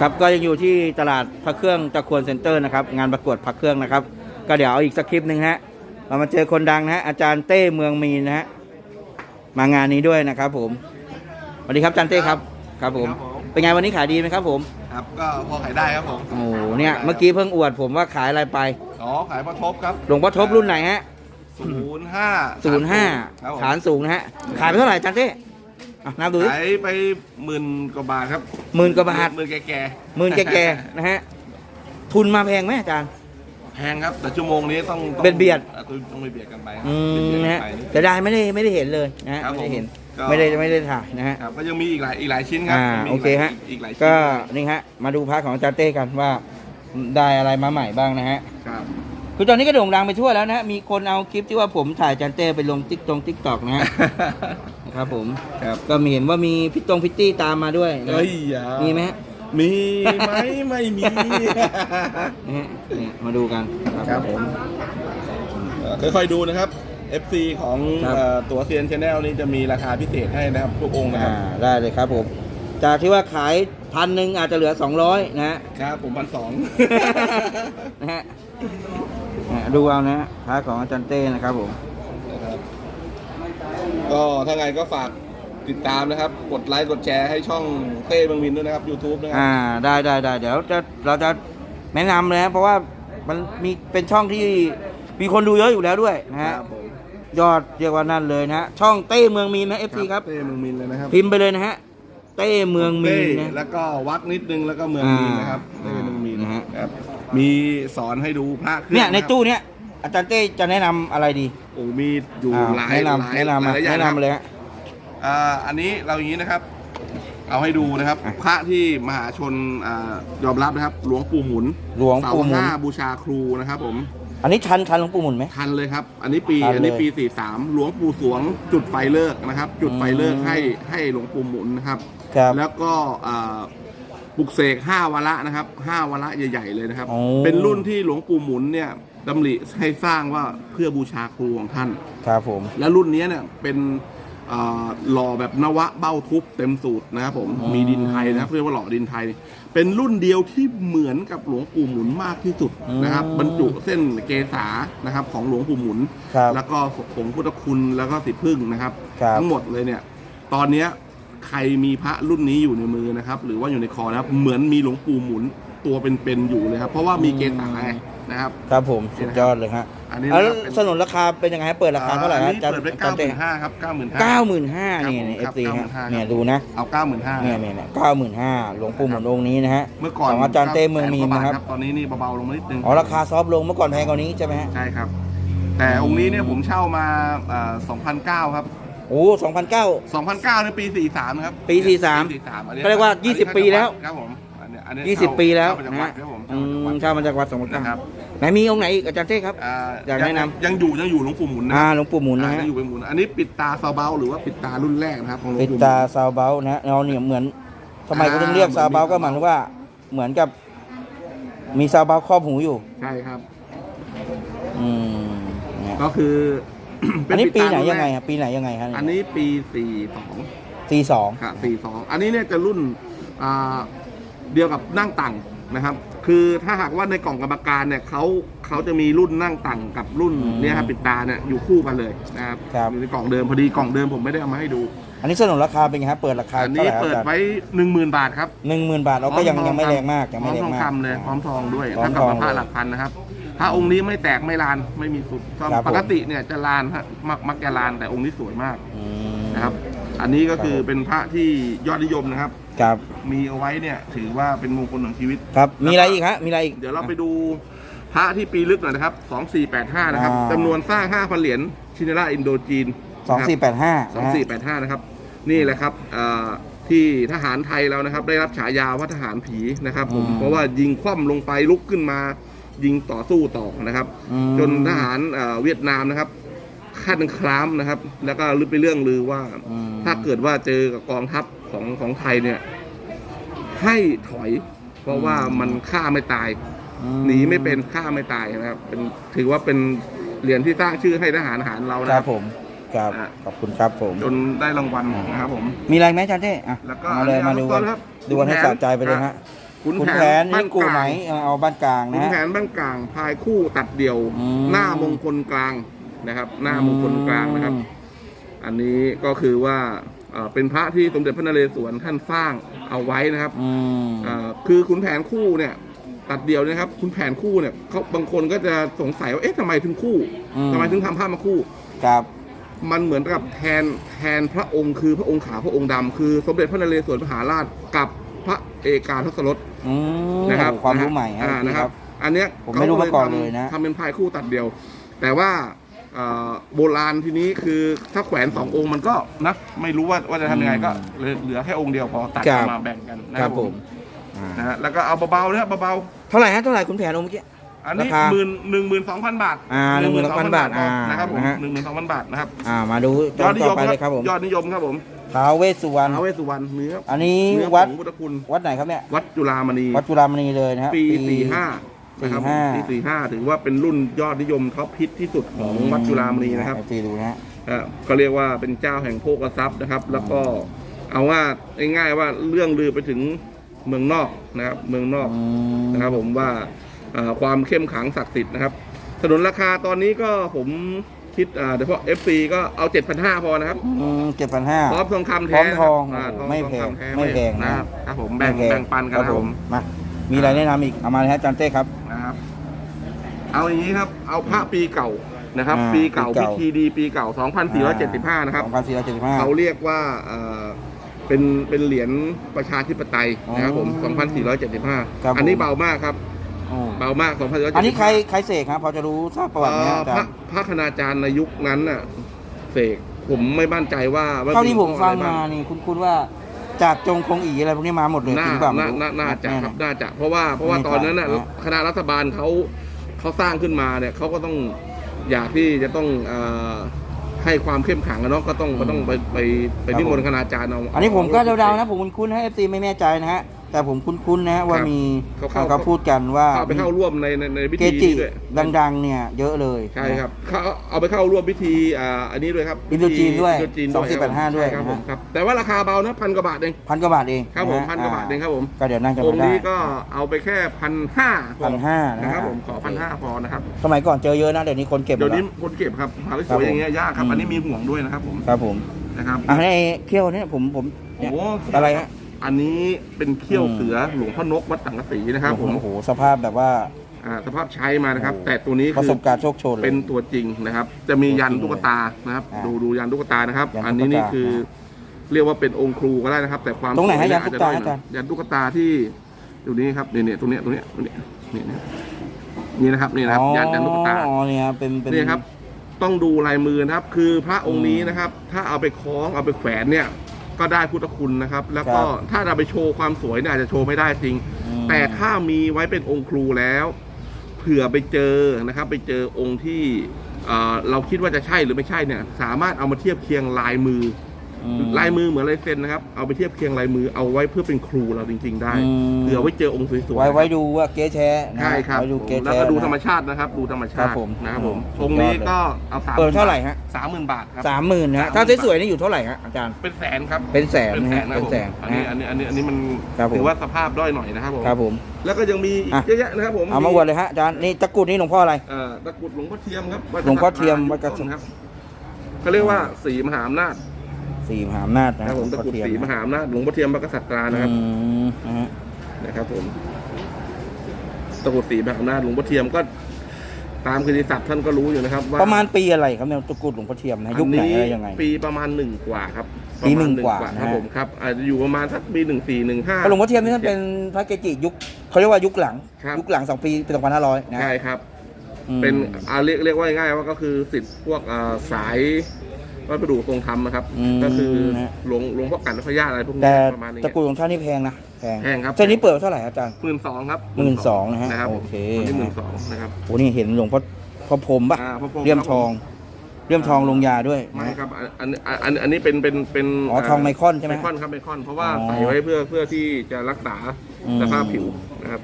ครับก็ยังอยู่ที่ตลาดพระเครื่องตะควรเซ็นเตอร์นะครับงานประกวดพระเครื่องนะครับ ก็เดี๋ยวเอาอีกสักคลิปหนึ่งฮะเรามาเจอคนดังนะฮะอาจารย์เต้เมืองมีนนะฮะมางานนี้ด้วยนะครับผมสวัสดีครับอาจารย์เต้ครับครับผมครับผม เป็นไงวันนี้ขายดีไหมครับผม ครับก็พอขายได้ครับผมโอ้โหเนี่ยเมื่อกี้เพิ่งอวดผมว่าขายอะไรไปอ๋อขายประทบครับหลวงพ่อทบรุ่นไหนฮะศูนย์ห้าศูนย์ห้าครับผมฐานสูงนะฮะขายไปเท่าไหร่อาจารย์เต้ อะนับดูดิขายไปหมื่นกว่าบาทครับหมื่นกว่าบาทหมื่นแก่หมื่นแก่ๆนะฮะทุนมาแพงไหมอาจารย์ๆแพงครับ แต่ชั่วโมงนี้ต้องต้องเบียดเบียด อะต้องไปเบียดกันไปครับอืมเบียดนะกัฮะไปนิด แต่ได้ไม่ได้ไม่ได้เห็นเลยนะฮะครับไม่ได้เห็นผมก็ ไม่ได้ไม่ได้ถ่ายนะฮะ ครับก็ยังมีอีกหลายอีกหลายชิ้นครัอ่ายังมีโอเคฮะ อีกหลายชิ้นก็นี่ฮะมาดูพระของอาจารย์เต้กันว่าได้อะไรมาใหม่บ้างนะฮะ ครับคือตอนนี้ก็โด่งดังไปทั่วแล้วนะฮะมีคนเอาคลิปที่ว่าผมถ่ายอาจารย์เต้ไปลงติ๊กตงติ๊กตอกนะฮะนะ ครับผมครับก็มีเห็นว่ามีพี่ตรงพิตตี้ตามมาด้วยนะเฮ้ยอย่ามีไหมฮะมีไหมไม่มีนะฮะเนี่ยมาดูกันครับผมเอ่อค่อยๆดูนะครับ FC ของครับเอ่อตัวเซียนชาแนลนี่จะมีราคาพิเศษให้นะครับทุกองค์นะคอ่ารับได้เลยครับผมจากที่ว่าขายพันหนึ่งอาจจะเหลือ 200 นะฮะ ครับผมพันสอง นะฮะเนี่ยดูเอานะฮะพระของอาจารย์เต้นะครับผมนะครับ ก็ถ้าไงก็ฝากติดตามนะครับ กดไลค์กดแชร์ให้ช่องเต้เบางมินด้วยนะครับ YouTube นะครัอ่าได้ได้ได้เดี๋ยวจะเราจะแนะนำเลยนะเพราะว่ามันมีเป็นช่องที่มีคนดูเยอะอยู่แล้วด้วยนะฮะครับผมยอดเรียกว่านั่นเลยนะฮะช่องเต้เมืองมีนนะเอฟซีครับ เต้เมืองมินเลยนะครับพิมพ์ไปเลยนะฮะ เต้เมืองมีนเต้นะ แล้วก็วักนิดนึงแล้วก็เมืองมินนะครับอ่าเต้เมืองมินนะฮะ ครับ มีสอนให้ดูพระเครื่องเนี่ยในะครับบตู้เนี้ย อาจารย์เต้จะแนะนำอะไรดีโอ้มีอยู่อ่าหลายแนะหลายนำแนะนำมาหลายอย่างแนะนำเลยฮะ อ่าอันนี้เราอย่างนี้นะครับ เอาให้ดูนะครับ อะพระที่มหาชนอ่ายอมรับนะครับ หลวงปู่หมุนหลวงเสาปู่หมุนห้าบูชาครูนะครับ ผมอันนี้ทันทันหลวงปู่หมุนไหม ทันเลยครับ อันนี้ปีทันเลยอันนี้ปี43หลวงปู่สวง จุดไฟเลิกนะครับ จุดไฟเลิกอืม ให้ให้หลวงปู่หมุนนะครับ ครับ แล้วก็อ่าปลุกเสก5วาระนะครับ5วาระใหญ่ ๆ เลยนะครับ โอ้เป็นรุ่นที่หลวงปู่หมุนเนี่ย ดำริให้สร้างว่าเพื่อบูชาครูของท่าน ครับผม แล้วรุ่นนี้เนี่ยเป็นอ่าหล่อแบบนวะเบ้าทุบเต็มสูตรนะครับผมอืมมีดินไทยนะครับเรียกว่าหล่อดินไทย เป็นรุ่นเดียวที่เหมือนกับหลวงปู่หมุนมากที่สุดนะครับ บรรจุเส้นเกษานะครับ ของหลวงปู่หมุน ครับแล้วก็ผงพุทธคุณแล้วก็สีพึ่งนะครับ ครับทั้งหมดเลยเนี่ย ตอนเนี้ยใครมีพระรุ่นนี้อยู่ในมือนะครับ หรือว่าอยู่ในคอนะครับ เหมือนมีหลวงปู่หมุน ตัวเป็นๆอยู่เลยครับ เพราะว่ามีเกษาไงนะครับ ครับผมสุดยอดเลยฮะอันนี้แล้วนะครับเป็นสนนราคาเป็นยังไงฮะเปิดราคาเท่าไหร่อันฮะนี้อาจารย์เปิดไปอาเก้าจารย์หเต้มื่นห้าครับเก้าหมื่นห้าเก้าหมื่นห้าครับนี่ผมเอครัฟบซีฮะ95,000เนี่ยดูนะเอาเก้าหมื่นห้าเนี่ยเนี่ยเนี่ยเก้าหมื่นห้าหลวงปู่หมุนองค์นี้นะฮะเมื่อก่อนของอาจารย์เต้เมืองมีนนะครับตอนนี้นี่เบาๆลงมานิดนึงอ๋อราคาซอฟต์ลงเมื่อก่อนแพงกว่านี้ใช่ไหมฮะใช่ครับ แต่องค์นี้เนี่ยผมเช่ามาสองพันเก้าครับโอ้สองพันเก้าสองพันเก้าในปีสี่สามนะครับ ปี43ปี43อันนี้ก็เรียกว่าอันนี้20ปีแล้วครับผม อันนี้อันนี้ยี่สิบปีแล้วเช่านะมาฮะจากวัดครับผมอืเช่ามาจากวัดมเช่ามาจากวัดสมมตินะครับไหนมีองค์ไหนอีกอาจารย์เต้ครับอ่าอยากแนะนำ ยังอยู่ยังอยู่หลวงปู่หมุนนะอ่าหลวงปู่หมุนนะอ่าฮะยังอยู่เป็นหมุน อันนี้ปิดตาซาเบาหรือว่าปิดตารุ่นแรกนะครับของหลวงปิดปู่หมุนตาซาวเบลนะเราเนี่ยเหมือนทำไมเขาถึงเรียกอ่าซาวเบลก็หมายถึงว่าเหมือนกับ มีซาวเบลครอบหูอยู่ ใช่ครับ อืมเนี่ยก็คือ อันนี้เป็ปีตาไหนรุ่ยังไงแรกฮะปีไหนยังไงฮะอันนี้ปีสี่สองตีสอง ค่ะสี่สอง อันนี้เนี่ยจะรุ่นอ่า เดียวกับนั่งตังนะครับ คือถ้าหากว่าในกล่องกรรมการเนี่ยเขาเขาจะมีรุ่นนั่งตังกับรุ่นเนี่ยครับปิดตาเนี่ยอยู่คู่กันเลยนะครับ อยู่ในกล่องเดิมพอดีกล่องเดิมผมไม่ได้เอามาให้ดู อันนี้สนนราคาเป็นไงฮะเปิดราคาอันเท่านี้ไหร่ครับเปิดอาจารย์ไว้หนึ่งหมื่นบาทครับ หนึ่งหมื่นบาทเราก็ยังพร้อยังไม่ทอแรงมากยังไม่แรงพร้อมทองมาก คำเลยพร้อมทองด้วยพร้อมถ้ากับทองพระหลักพันนะครับ ถ้าองค์นี้ไม่แตกไม่ลานไม่มีสุดครับผม ปกติเนี่ยจะลานฮะมักมักจะลานแต่องค์นี้สวยมากอืม นะครับ อันนี้ก็คือครับผมเป็นพระที่ยอดนิยมนะครับ ครับมีเอาไว้เนี่ยถือว่าเป็นมงคลของชีวิต ครับมีอะไรอีกฮะมีอะไรอีก เดี๋ยวเราไปดูพระที่ปีลึกหน่อยนะครับ 2485 นะครับอ่า จำนวนสร้าง 5,000 เหรียญชินราอินโดจีนสองสี่แปดห้า2485 นะครับ นี่แหละครับเอ่อที่ทหารไทยเรานะครับ ได้รับฉายาว่าทหารผีนะครับผมเพราะว่ายิงคว่ำลงไปลุกขึ้นมา ยิงต่อสู้ต่อนะครับ จนทหารเอ่อเวียดนามนะครับขั้นคล้ามนะครับ แล้วก็ลึกไปเรื่องลือว่า ถ้าเกิดว่าเจอกับกองทัพ ของของไทยเนี่ย ให้ถอย เพราะว่ามันฆ่าไม่ตายหนีไม่เป็นฆ่าไม่ตายนะครับ เป็นถือว่าเป็นเหรียญที่สร้างชื่อให้ทหารหารเราคนะ รัครับบผมครับอะ ขอบคุณครับผม จนได้รางวัลนะครับผม มีอะไรไหมอาจารย์เต้อะแล้วก็มาเลยอันนี้มาดูเอากันต้นครับดูกันให้ขุนแผน สะใจไปเลยฮะขุนขุนแผแผนนนี่กูไหนเอาเอาบ้านกลางขุนะนฮะแผนบ้านกลางพายคู่ตัดเดี่ยว อืม หน้ามงคลกลางนะครับ หน้ามงคลกลางนะครับ อันนี้ก็คือว่า เอ่อเป็นพระที่สมเด็จพระนเรศวรท่านสร้างเอาไว้นะครับอืมเอ่อคือขุนแผนคู่เนี่ยตัดเดียวนะครับขุนแผนคู่เนี่ยเขาบางคนก็จะสงสัยว่าเอ๊ะทำไมถึงคู่อืมทำไมถึงทำผ้ามาคู่ ครับมันเหมือนกับแทนแทนพระองค์คือพระองค์ขาวพระองค์ดำคือสมเด็จพระนเรศวรมหาราชกับพระเอกาทศรสอืมนะครับความรู้ใหม่ฮะอ่าพี่ นะครับ อันเนี้ยผมไม่รู้มาก่อนเลยนะ ทำเป็นพายคู่ตัดเดียว แต่ว่าเอ่อ โบราณทีนี้คือถ้าแขวนสององค์มันก็นะไม่รู้ว่าว่าจะทำยังไงก็เหลือเหลือแค่องค์เดียวพอตัดครับ มาแบ่งกันนะคครัรับบผผมมอ่านะฮะแล้วก็เอาเบาๆนะครับเบาเท่าไหร่ฮะเท่าไหร่คุณแผนองค์เมื่อกี้ ๆอันนี้ราคาหมื่นหนึ่งหมื่นสองพันบาทอ่า12,000บาทอ่านะครับผมนะฮะ หนึ่งหมื่นสองพันบาทนะครับอ่ามาดูยอดนิต่ยอมไปคเลรัยครับผมยอดนิยมครับผมท้าวเวสสุวรรณท้าวเวสสุวรรณเนื้ออันนี้เนื้อวัดผงพุทธคุณ วัดไหนครับเนี่ย วัดจุฬามณี วัดจุฬามณีเลยนะฮะปีสี่ห้า นะครับ45ปีสี่ห้าถือว่าเป็นรุ่นยอดนิยมท็อปฮิตที่สุดของวัดจุฬามณีนะครับตีดูนะฮะอะก็เรียกว่าเป็นเจ้าแห่งโภคทรัพย์นะครับ แล้วก็เอาว่าง่ายๆว่าเรื่องลือไปถึงเมืองนอกนะครับ เมืองนอกอืมนะครับผมว่าอ่าความเข้มขังศักดิ์สิทธิ์นะครับ ถนนราคาตอนนี้ก็ผมคิดอ่าเฉพาะ FC ก็เอา 7,500 พอนะครับอืมเจ็ดพันห้าพร้อมทองคำพร้แท้อมทองาไม่แพงทอคำท้ไม่แพงนะนะครับครับผมแบ่งแบ่งปันกันนะครับผมมา มีอะไรแนะนำอีกเอามาเลยฮะอาจารย์เต้ครับ นะครับ เอาอย่างนี้ครับ เอาพระปีเก่านะครับ อ่าปีเก่าปีพิเก่า ธีดีปีเก่า 2475 นะครับสองพันสี่ร้อยเจ็ดสิบห้าเขาเรียกว่าเอ่อเป็นเป็นเหรียญประชาธิปไตยนะครับผมครับผม2475 อันนี้เบามากครับเบามาก 2475 อันนี้ใครใครเสกครับพอจะรู้ทราบประวัติไหมเอ่ฮะออาจาพระรย์ พระคณาจารย์ในยุคนั้นน่ะเสกผมไม่มั่นใจว่าว่เท่าที่ผมฟังอะไรมาบ้นี่คุณคุณว่า จากจงคงอีอะไรพวกนี้มาหมดเลยจน่าริงเปล่าไม่น่ารู้น่าน่าจะแครับน่าจะ เพราะว่าเพราะว่าไม่ตอนนั้นน่ะครับคณะรัฐบาลเขาเขาสร้างขึ้นมาเนี่ยเขาก็ต้องอยากที่จะต้องเอ่อให้ความเข้มขังอะเนาะก็ต้องก็ต้องไปไปไปครับนิมนต์ผมคณาจารย์เอา อันนี้ผมก็เดาๆนะผมคุ้นๆให้เอฟซีไม่แน่ใจนะฮะ แต่ผมคุ้นๆนะฮะว่าครับมีเขาเข้า เขาพูดกันว่าเข้าไปเข้าร่วมในในในพิเกธีจินี้ด้วยดังๆ เนี่ย เยอะเลยใช่ครับเขาเอาไปเข้าร่วมพิธีอ่าอันนี้ด้วยครับอินโดจีนด้วยอินโดจีนสองสี่แปดห้าด้วยใช่ครับผมนะครับแต่ว่าราคาเบานะพันกว่าบาทเองพันกว่าบาทเองครับผมะฮะพันกว่าบาทเองครับผมก็เดี๋ยวนั่งกันองมาค์ได้ นี้ก็เอาไปแค่พันห้าพันห้านะนะครับฮะผมขอพันห้าพอนะครับ สมัยก่อนเจอเยอะนะเดี๋ยวนี้คนเก็บหมเดี๋ยดวนี้แล้วคนเก็บครับหาคสรับวยๆอย่างเงี้ยผมยากครับ อืม อันนี้มีห่วงด้วยนะครับผมครับผมนะครับอะไอ้เขี้ยวเนี่ยผมผมโอ้เนี่ยโหอะไรฮะ อันนี้เป็นเขี้ยวอืมเสือหลวงพ่อนกวัดสังกะสีนะครับผมโอ้โหสภาพแบบว่าอ่าสภาพใช้มานะครับโอ้โหแต่ตัวนี้ประคืสอบการณ์โชคโชนเลย เป็นตัวจริงนะครับ จะมียันตุ๊กตานะครับ อ่าดูดูยันตุ๊กตานะครับ ยันตุ๊กตาอันนี้นี่คือเรียกว่าเป็นองค์ครูก็ได้นะครับ แต่ความตรงไหนฮะสวยันตุ๊กตาอจจะด้อยหน่อาจารย์ ยันตุ๊กตาที่อยู่นี้ครับนี่เนี่ยตรงเนี้ยตรงเนี้ยตรงเนี้ยนี่นะนี่นะครับนี่นะครับยันยันตุ๊กตา อ๋อเนี่ยเป็นเป็น นี่ครับต้องดูลายมือนะครับ คือพระองค์นี้นะครับ ถ้าเอาไปคล้องเอาไปแขวนเนี่ย ก็ได้พุทธคุณนะครับ แล้วก็ถ้าเราไปโชว์ความสวยเนี่ยอาจจะโชว์ไม่ได้จริงอืมแต่ถ้ามีไว้เป็นองค์ครูแล้วเผื่อไปเจอนะครับ ไปเจอองค์ที่เอ่อเราคิดว่าจะใช่หรือไม่ใช่เนี่ย สามารถเอามาเทียบเคียงลายมืออืมอ ลายมือเหมือนลายเซ็นนะครับ เอาไปเทียบเคียงลายมือเอาไว้เพื่อเป็นครูเราจริง ๆ ได้อืมเผื่อไว้เจอองค์สวยๆไว้ไว้ดูว่าเก๊แท้นะใช่ครับไว้ดูผมเก๊แล้วแท้ก็ดูนะธรรมชาตินะครับ ดูธรรมชาครัติบผมนะครับผมอืมองค์นี้สุดยอดเลยก็เอาสามเปิดเท่าไหร่ฮะสามหมื่นบาทครับสามหมื่นนะฮะ30,000ถ้าสวยๆนี่อยู่เท่าไหร่ฮะอาจารย์เป็นแสนครับเป็นแสนเป็นนะแสฮะนนะเป็นแสนอันนะนี้ฮะอันนี้อันนี้อันนี้มันครับผมถือว่าสภาพด้อยหน่อยนะครับผมครับผมแล้วก็ยังมีอีกอะเยอะแยะนะครับผมเอามาอวดเลยฮะอาจารย์นี่ตะกรุดนี่หลวงพ่ออะไรเอ่อตะกรุดหลวงพ่อเทียมครับหลวงพ่อเทียมวัวัดดกกระระสุสุนนครับเขาเรียกว่าสีมหาอำนาจ สี่มหาอำนาจนะนะครับผมตะกรุดหลวงพ่อสีเทียมหาอำนาจหลวงพ่อเทียมพระกษัตรานะครับอืมนะฮะนะครับผมตะกรุดสีมหาอำนาจหลวงพ่อเทียมก็ ตามคดีศัพท์ท่านก็รู้อยู่นะครับ ว่าประมาณปีอะไรครับเนี่ยตะกรุดหลวงพ่อเทียมนะยุคไหนอะไรยังไง ปีประมาณหนึ่งกว่าครับปีระมาณหนึ่งกว่าครับนะฮะ ผมครับอาจจะอยู่ประมาณสักปีหนึ่งสี่หนึ่งห้า หลวงพ่อเทียมนี่ท่านเป็นพระเกจิยุคเขาเรียกว่ายุคหลัง ครับ ยุคหลังสองปีปีสองพันห้าร้อยนะใช่ครับ อืมเป็นอาเรียกเรียกว่าง่ายๆว่าก็คือสิทธิ์พวกอ่าสาย วัดประดูทรงธรรมนะครับ อืมก็คือนะหลวงหลวงพ่อกันพระญาติอะไรพวกนี้แต่ประมาณนี้ตะกรุดของท่านนี่แพงนะแพงแพงครับ เส้นนี้เปิดเท่าไหร่ครับอาจารย์ หมื่นสองครับ12,000นะฮะนะครับโอเคนนี้หมื่นสองนะครับโอ้นี่เห็นหลวงพ่อพ่อพรหมปะอ่าพระพรหเลี่ยมทอง เลี่ยมทองลงยาด้วยไม่นะครับอันอันอันอันนี้เป็นเป็นเป็นอ๋อทองไมคอนใช่ไหมไมคอนครับไมคอน เพราะว่าอ๋อใส่ไว้เพื่อเพื่อที่จะรักษาอืม สภาพผิวนะครับ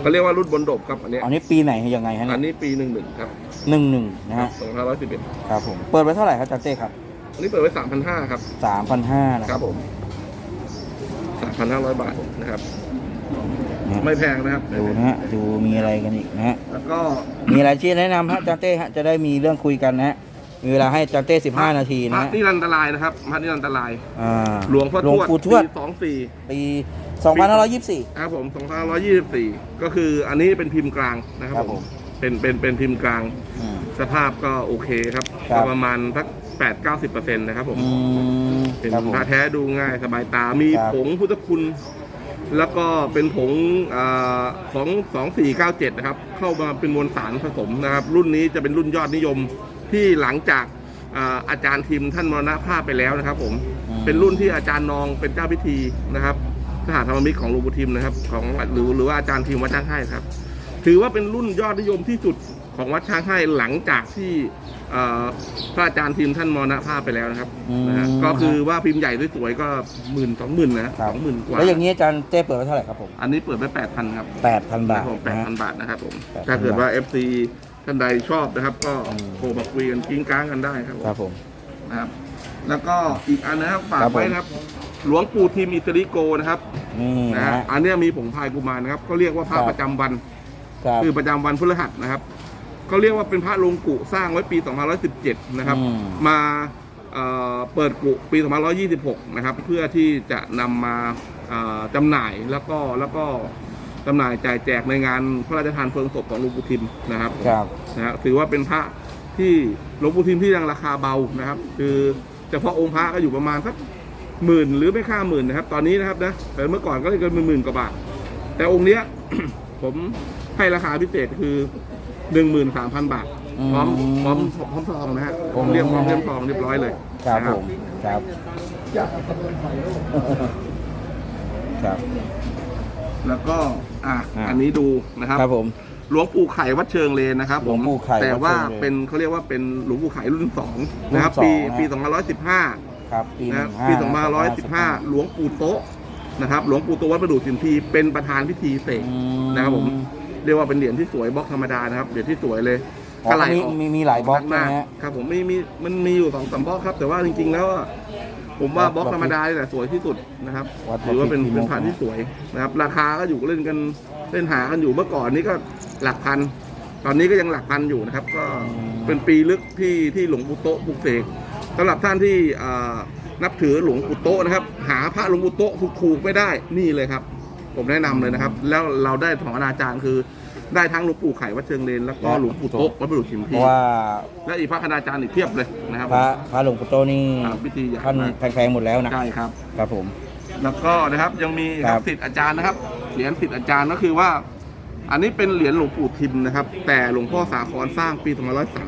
เขาเรียกว่ารุ่นบนดบครับอันเนี้ยอันนี้ปีไหนยังไงฮะอันเนี่ยนี้ปีหนึ่งหนึ่งครับป หนึ่งหนึ่งนะฮะสองพันร้อยสิบเอ็ดครับผมเปิดไว้เท่าไหร่ครับอาจารย์เต้ครับอันนี้เปิดไว้สามพันห้าครับสามพันห้านะคครัรับบผมสามพันห้าร้อยบาทนะครับ นะไม่แพงนะครับ ดูนะฮะดูมีอะไรกันอีกนะฮะแล้วก็มีอะไรที่แนะนำฮะอาจารย์เต้ฮะจะได้มีเรื่องคุยกันนะฮะมีเวลาให้อาจารย์เต้สิบห้านาทีพนะระฮะนิรันตรายนะครับพระนิรันตราย อ่าหลวงพ่อหลวงปู่ทวดปีสองสี่ปีสองพันห้าร้อยยี่สิบสี่ ครับผมสองพันร้อยยี่สิบสี่ก็คืออันนี้เป็นพิมพ์กลางนะครับครับผผมม เป็นเป็นเป็นพิมพ์กลาง อืม สภาพก็โอเคครับครับ ก็ประมาณสักแปดเก้าสิบเปอร์เซ็นต์นะครับผม อืมเป็นครับผม พระแท้ดูง่ายสบายตา มีครับ ผงพุทธคุณ แล้วก็เป็นผงอาของสองสี่เก้าเจ็ดนะครับ เข้ามาเป็นมวลสารผสมนะครับ รุ่นนี้จะเป็นรุ่นยอดนิยมที่หลังจากอาอาจารย์ทิมท่านมรณภาพไปแล้วนะครับ ผมเป็นรุ่นที่อาจารย์นองเป็นเจ้าพิธีนะครับสหธรรมมิตรของหลวงปู่ทิมนะครับ ของหรือหรือว่าอาจารย์ทิมวัดช่างให้ครับ ถือว่าเป็นรุ่นยอดนิยมที่สุดของวัดช้างให้หลังจากที่เอ่อพระอาจารย์ทีมท่านมรณภาพไปแล้วนะครับอืมนะฮะก็คือว่าพิมพ์ใหญ่สวยๆก็หมื่นสองหมื่นนะครัสบองหมื่นกว่าแล้วอย่างนี้อาจารย์เต้เปิดไว้เท่าไหร่ครับผม อันนี้เปิดไปแปดพันครับแปดพันบาทแปดนะฮะพันบาทนะครับผม8,000ถ้าเกิดว่า FC ท่านใดชอบนะครับ ก็อืมโทรมาคุยกันกิ้งก้างกันได้ครับผมครับผมนะครับ แล้วก็อีกอันนะครับฝากครับผมไว้นะครับ หลวงปู่ทีมอิตาลิโกนะครับนี่นะนะฮะฮะอันเนี้ยมีผงพายกุมารนะครับก็เรียกว่าพระครับประจำวัน ครับคือประจำวันพฤหัสนะครับ ก็เรียกว่าเป็นพระลงกุสร้างไว้ปี 2517 นะครับ อืม มาเอ่อเปิดกุปี 2526 นะครับ เพื่อที่จะนำมาเอ่อจำหน่ายแล้วก็แล้วก็จำหน่ายจ่ายแจกในงานพระราชทานเพลิงศพของหลวงปู่ทิมนะครับ ครับ นะฮะถือว่าเป็นพระที่หลวงปู่ทิมที่ยังราคาเบานะครับ คือเฉพาะองค์พระก็อยู่ประมาณสักหมื่นหรือไม่ค่าหมื่นนะครับ ตอนนี้นะครับนะแต่เมื่อก่อนก็เลยเกินหมื่นกว่าบาทแต่องค์เนี้ย ผม ให้ราคาพิเศษคือหนึ่งหมื่นสามพันบาทอืมพร้อมพร้อมพร้อมทองนะฮะองค์เรียบนี้นะฮะเรียบทองเรียบร้อยเลยครับนะผมครับครับ แล้วก็อะอะอันนี้ดูนะครับครับผมหลวงปู่ไข่วัดเชิงเลนนะครับหลวงปู่ไข่แต่ว่าวัดเชิงเลนเป็นเขาเรียกว่าเป็นหลวงปู่ไข่รุ่นสองนะครับรุ่ปีนสองนะปีสองพันร้อยสิบห้าครับปีหนะคนึ่รับงห้าปี2515หลวงปู่โต๊ะนะครับ หลวงปู่โต๊ะวัดประดู่สินทีเป็นประธานพิธีเสกอืมนะครับผม เรียกว่าเป็นเหรียญที่สวยบล็อกธรรมดานะครับเหรียญที่สวยเลยอ๋อไหลมีออกมีมีหลายบล็อกหน้าใช่ไหมฮะครับผมมีมีมันมีอยู่สองสามบล็อกครับ แต่ว่าจริง ๆ แล้วอะผมว่าบบล็ล็ออกกธรรมดานี่แหละสวยที่สุดนะครับวัดถือว่าเป็นพิมพ์เป็นพระที่สวยนะครับ ราคาก็อยู่เล่นกันเล่นหากันอยู่เมื่อก่อนนี้ก็หลักพัน ตอนนี้ก็ยังหลักพันอยู่นะครับ ก็เป็นปีลึกที่ที่หลวงปู่โต๊ะปลุกเสกสำหรับท่านที่อ่านับถือหลวงปู่โต๊ะนะครับ หาพระหลวงปู่โต๊ะถูกๆไม่ได้นี่เลยครับ ผมแนะนำเลยนะครับ แล้วเราได้ของอนาจารย์คือ ได้ทั้งหลวงปู่ไข่วัดเชิงเลนแล้วก็หลวงปู่โต๊ะวัดประดู่ชิมเพพีราะว่าและอีกพระคณาจารย์อีกเพียบเลยนะครับพระพระหลวงปู่โตนี่อ่าพิธีใหญ่ท่านมากแพงๆหมดแล้วนะใช่ครับ ครับผม แล้วก็นะครับยังมีคครัรับบ สิทธิ์อาจารย์นะครับเหรียญสิทธิ์อาจารย์ก็คือว่า อันนี้เป็นเหรียญหลวงปู่ทิมนะครับ แต่หลวงพ่อสาครสร้างปี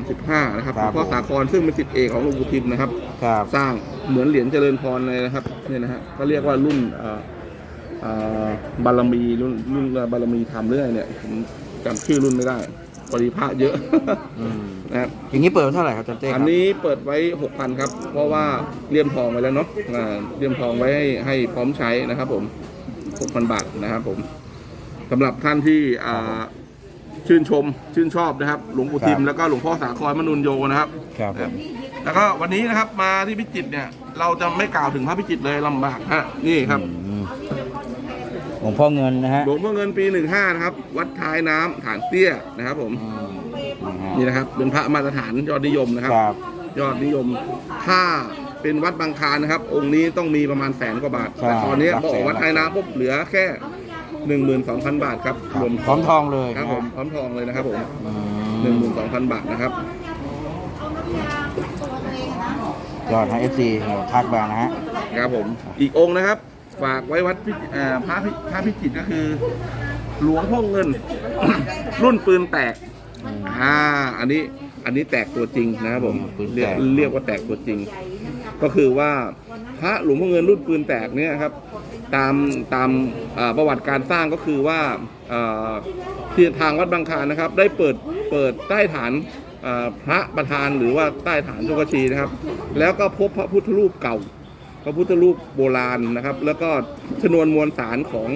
2535นะครับหลวงพ่อสาครซึ่งเป็นสิทธิ์เอกของหลวงปู่ทิมนะครับ ครับ สร้างเหมือนเหรียญเจริญพรเลยนะครับเนี่ยนะฮะก็เรียกว่ารุ่นเอ่อเอ่อ บารมีรุ่นรุ่นบารมีธรรมเรื่อยเนี่ยผมจำชื่อรุ่นไม่ได้ปริพระเยอะอืมนะครับ อย่างนี้เปิดไว้เท่าไหร่ครับอาจารย์เต้คอัรันบนี้เปิดไว้6,000ครับ เพราะว่าเลี่ยมทองไว้แล้วเนาะอ่าเลี่ยมทองไว้ให้ให้พร้อมใช้นะครับ ผม6,000บาทนะครับ ผมสำหรับท่านที่อ่าชื่นชมชื่นชอบนะครับ หลวงปู่ทิมแล้วก็หลวงพ่อสาครมนุนโยนะครับ ครับผมแล้วก็วันนี้นะครับมาที่พิจิตรเนี่ย เราจะไม่กล่าวถึงพระพิจิตรเลยลำบากฮะนี่ครับ อืม หลวงพ่อเงินนะฮะหลวงพ่อเงินปี 15นะครับ วัดท้ายน้ำฐานเตี้ยนะครับ ผม อืมนะฮะนี่นะครับ เป็นพระมาตรฐานยอดนิยมนะครับ ครับยอดนิยม ถ้าเป็นวัดบางคลานนะครับ องค์นี้ต้องมีประมาณแสนกว่าบาทใช่แต่ตอนนี้ครับบอกแสนวัดไทยน้ำปุ๊บเหลือแค่หนึ่งหมื่นสองพันบาทครับครับรวมพร้อมทองเลยครับนะผฮะมพร้อมทองเลยนะครับผม อืหนึ่งหมมื่นสองพันบาทนะครับ ยอดฮะเอฟซีทักมานะฮะ ครับผม อีกองค์นะครับ ฝากไว้วัดพิเอ่อพระพิพระพิจิตรก็คือ หลวงพ่อเงิน รุ่นปืนแตกอืมอ่า อันนี้ อันนี้แตกตัวจริงนะครับผมอืมปืนแตเรียกกเรียกว่าแตกตัวจริง ก็คือว่าพระหลวงพ่อเงินรุ่นปืนแตกเนี่ยครับ ตามตามอ่าประวัติการสร้างก็คือว่าอ่าที่ทางวัดบางคลานนะครับ ได้เปิดเปิดใต้ฐานอ่าพระประธานหรือว่าใต้ฐานจุกชีนะครับ แล้วก็พบพระพุทธรูปเก่า พระพุทธรูปโบราณนะครับ แล้วก็ชนวนมวลสารของ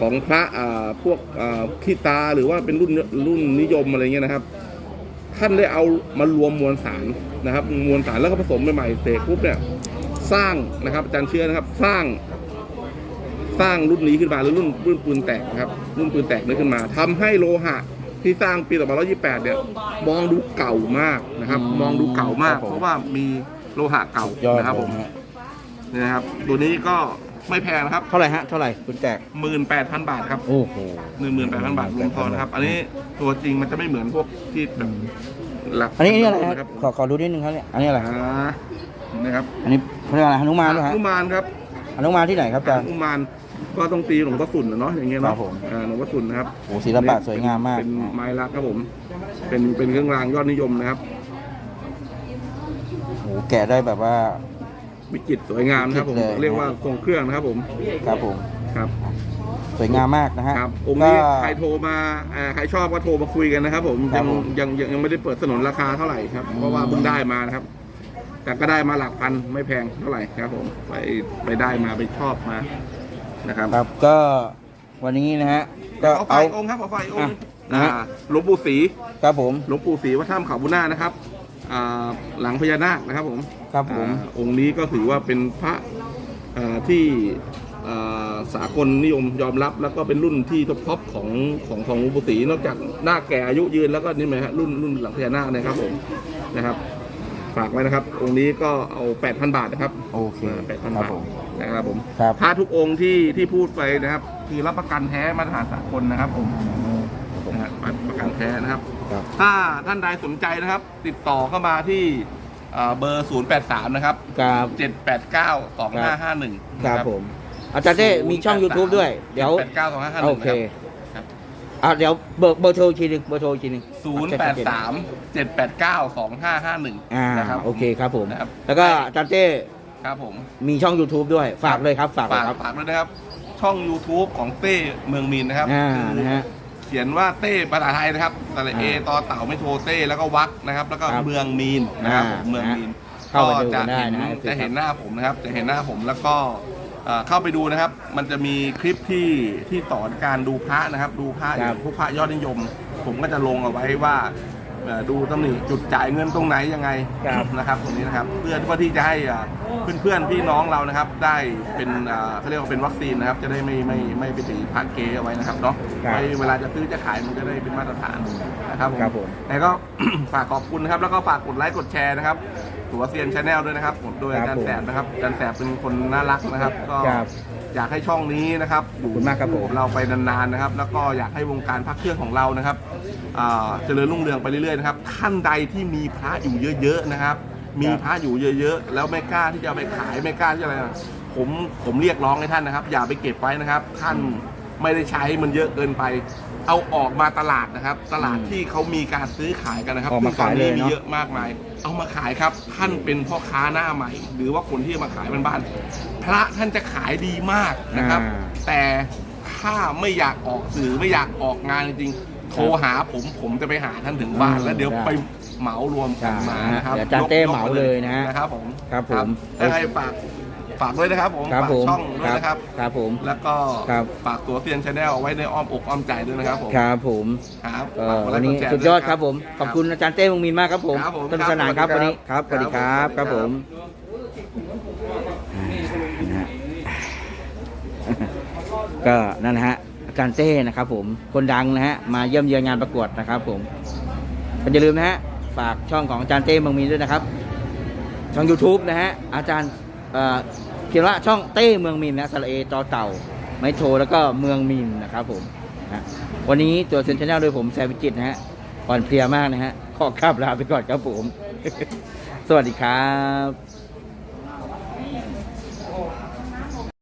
ของพระอ่าพวกอ่าขี้ตาหรือว่าเป็นรุ่นรุ่นนิยมอะไรเงี้ยนะครับ ท่านได้เอามารวมมวลสารนะครับ มวลสารแล้วก็ผสมใหม่ๆเสกปุ๊บเนี่ยสร้างนะครับอาจารย์เชื่อนะครับสร้างสร้างรุ่นนี้ขึ้นมาหรือรุ่นรุ่นปืนแตกนะครับ รุ่นปืนแตกนี้ขึ้นมาทำให้โลหะที่สร้างปี2528 เนี่ย มองดูเก่ามากนะครับอืมมองดูเก่ามากครับผมเพราะว่ามีโลหะเก่ายอดนะครับผมฮะ นี่นะครับ ตัวนี้ก็ไม่แพงนะครับเท่าไหร่ฮะ เท่าไหร่คุณแจก18,000บาทครับโอ้โห18,000บาทรวมทอนนะครับ อันนี้ตัวจริงมันจะไม่เหมือนพวกที่แบบหลักอันนี้อันนี้อะไรนะฮะขอขอดูนิดนึงครับเนี่ยอันนี้อะไรครับอ่านะครับอันนี้เขาเรียกอะไรหนุมานด้วยฮะหนุมานครับหนุมานที่ไหนครับอาจารย์ หนุมานก็ต้องตีหลวงพ่อสุนนะเนาะอย่างเงี้ยครัเนาะบผมอ่าหลวงพ่อสุนนะครับโอ้ศิลปะสวยงามมาก เป็นไม้ลักครับผม เป็นเป็นเครื่องรางยอดนิยมนะครับ โอ้โหแกะได้แบบว่า วิจิตรสวยงามนะครับผมวิจิตรเลย เรียกว่าทรงเครื่องนะครับผมครับผม ครับสวยงามมากนะฮะครับองค์นี้ก็ ใครโทรมาอ่าใครชอบก็โทรมาคุยกันนะครับ ผมครัยับงผมยังยังยังไม่ได้เปิดสนนราคาเท่าไหร่ครับเพราะว่าเพิ่งได้มานะครับ แต่ก็ได้มาหลักพันไม่แพงเท่าไหร่ครับ ผมไปไปได้มาไปชอบมานะครับครับก็วันนี้นะฮะก็เอาไฟเอา องค์ครับเอาไฟองค์อะนะฮะ อ่าหลวงปู่ศรี ครับผม หลวงปู่ศรีวัดถ้ำเขาบุญนาคนะครับ อ่าหลังพญานาคนะครับผมครับผม อ่าองค์นี้ก็ถือว่าเป็นพระอ่าที่อ่าสากลนิยมยอมรับ แล้วก็เป็นรุ่นที่ท็อปๆของของของหลวงปู่ศรีนอกจากหน้าแก่อายุยืนแล้วก็นี่ไหมฮะรุ่นรุ่นหลังพญานาคนะครับผมนะครับ ฝากไว้นะครับ องค์นี้ก็เอา 8,000 บาทนะครับโอเคแปดพันครับบาทผมนะครับผม ครับ พระทุกองค์ที่ที่พูดไปนะครับ คือรับประกันแท้มาตรฐานสากลนะครับผม นะฮะประกันแท้นะครับ ครับ ถ้าท่านใดสนใจนะครับ ติดต่อเข้ามาที่เอ่อเบอร์ 083 นะครับ ครับ789 2551ครับผมอาจารย์เต้มีช่อง YouTube ด้วย เดี๋ยว789 2551 โอเคครับ อะเดี๋ยวเบิกเบอร์โทรอีกทีหนึงเบอร์โทรอีกทีหนึง083 789 2551อ่านะครับ โอเคครับผม นะครับ แล้วก็อาจารย์เต้ครับผม มีช่อง YouTube ด้วยฝากเลยครับฝากเลยฝากครับ ฝากด้วยนะครับ ช่อง YouTube ของเต้เมืองมีนนะครับอ่าคือนะฮะเขียนว่าเต้ภาษาไทยนะครับตะเลเออ่าต่อเต่าไม่โทเต้แล้วก็วักนะครับ แล้วก็ครับเมืองมีนนะครับอ่าผมเมืองมีนเข้าไปดูจะกันได้เห็นนะจะเห็นหน้าผมนะครับ จะเห็นหน้าผมแล้วก็เอ่อเข้าไปดูนะครับ มันจะมีคลิปที่ที่สอนการดูพระนะครับ ดูพระอครัย่าบงพวกพระยอดนิยม ผมก็จะลงเอาไว้ว่าเอ่อ ดูตำหนิจุดจ่ายเงินตรงไหนยังไงครับนะครับตรงนี้นะครับ เพื่อเพื่อที่จะให้อ่าเพื่อนๆพี่น้องเรานะครับ ได้เป็นอ่าเขาเรียกว่าเป็นวัคซีนนะครับ จะได้ไม่ไม่ไม่ไปถือพระเกเอาไว้นะครับเนาะครับไว้เวลาจะซื้อจะขายมันจะได้เป็นมาตรฐานนะครับผมครับผมแต่ก็ฝากขอบคุณนะครับแล้วก็ฝากกดไลค์กดแชร์นะครับตัวเซียนชาแนลด้วยนะครับผมโดยอาจารย์แสบนะครับอาจารย์แสบเป็นคนน่ารักนะครับ ก็ครับอยากให้ช่องนี้นะครับขอบคุณมากครับผมเราไปนานๆนะครับ แล้วก็อยากให้วงการพระเครื่องของเรานะครับอ่า เจริญรุ่งเรืองไปเรื่อยๆนะครับท่านใดที่มีพระอยู่เยอะๆนะครับ มีพระอยู่เยอะๆ แล้วไม่กล้าที่จะเอาไปขายไม่กล้าที่จะอะไรนะผมผมเรียกร้องให้ท่านนะครับ อย่าไปเก็บไว้นะครับ ท่านไม่ได้ใช้มันเยอะเกินไป เอาออกมาตลาดนะครับ ตลาดที่เขามีการซื้อขายกันนะครับออกมาซึ่งตอนนี้ขายเลยมีเนอะเยอะมากมาย เอามาขายครับ ท่านเป็นพ่อค้าหน้าใหม่ หรือว่าคนที่มาขายบ้านๆพระท่านจะขายดีมากนะครับ อ่า แต่ถ้าไม่อยากออกสื่อไม่อยากออกงานจริงๆ โทรหาผมผมจะไปหาท่านถึงบ้านอืมแล้วเดี๋ยวได้ไปเหมารวมกันมาใช่นะครับเดี๋ยวอาจารย์เต้เหมาเลยนะฮะนะครับผมครับผมถ้าใครฝากฝากด้วยนะครับผมครับฝากผมช่องด้วยนะครับครับผมแล้วก็ครับฝากตัวเซียนชาแนลเอาไว้ในอ้อมอกอ้อมใจด้วยนะครับผมครับผมครับก็ฝากกไลวันค์นี้กแชร์สุดยอดวครับผมขอบคุณอาจารย์เต้มงมินมากครับผมครับผมสนุกสนานครับครับวันนี้ครับสครับวัสดีครับผมครับผมสวัสดีครับอ่านะฮะก็นั่นนะฮะ อาจารย์เต้นะครับผมคนดังนะฮะมาเยี่ยมเยือนงานประกวดนะครับผมก็อย่าลืมนะฮะฝากช่องของอาจารย์เต้เมืองมีนด้วยนะครับ ช่อง YouTube นะฮะอาจารย์เอ่อเขียนว่าช่องเต้เมืองมินนะสระเอจอเต่า ไมโทแล้วก็เมืองมินนะครับผมนะวันนี้ตัวเซนชแนลโดยผมแซมวิจิตนะฮะอ่อนเพลียมากนะฮะขอข้าบลาไปก่อนครับผม สวัสดีครับ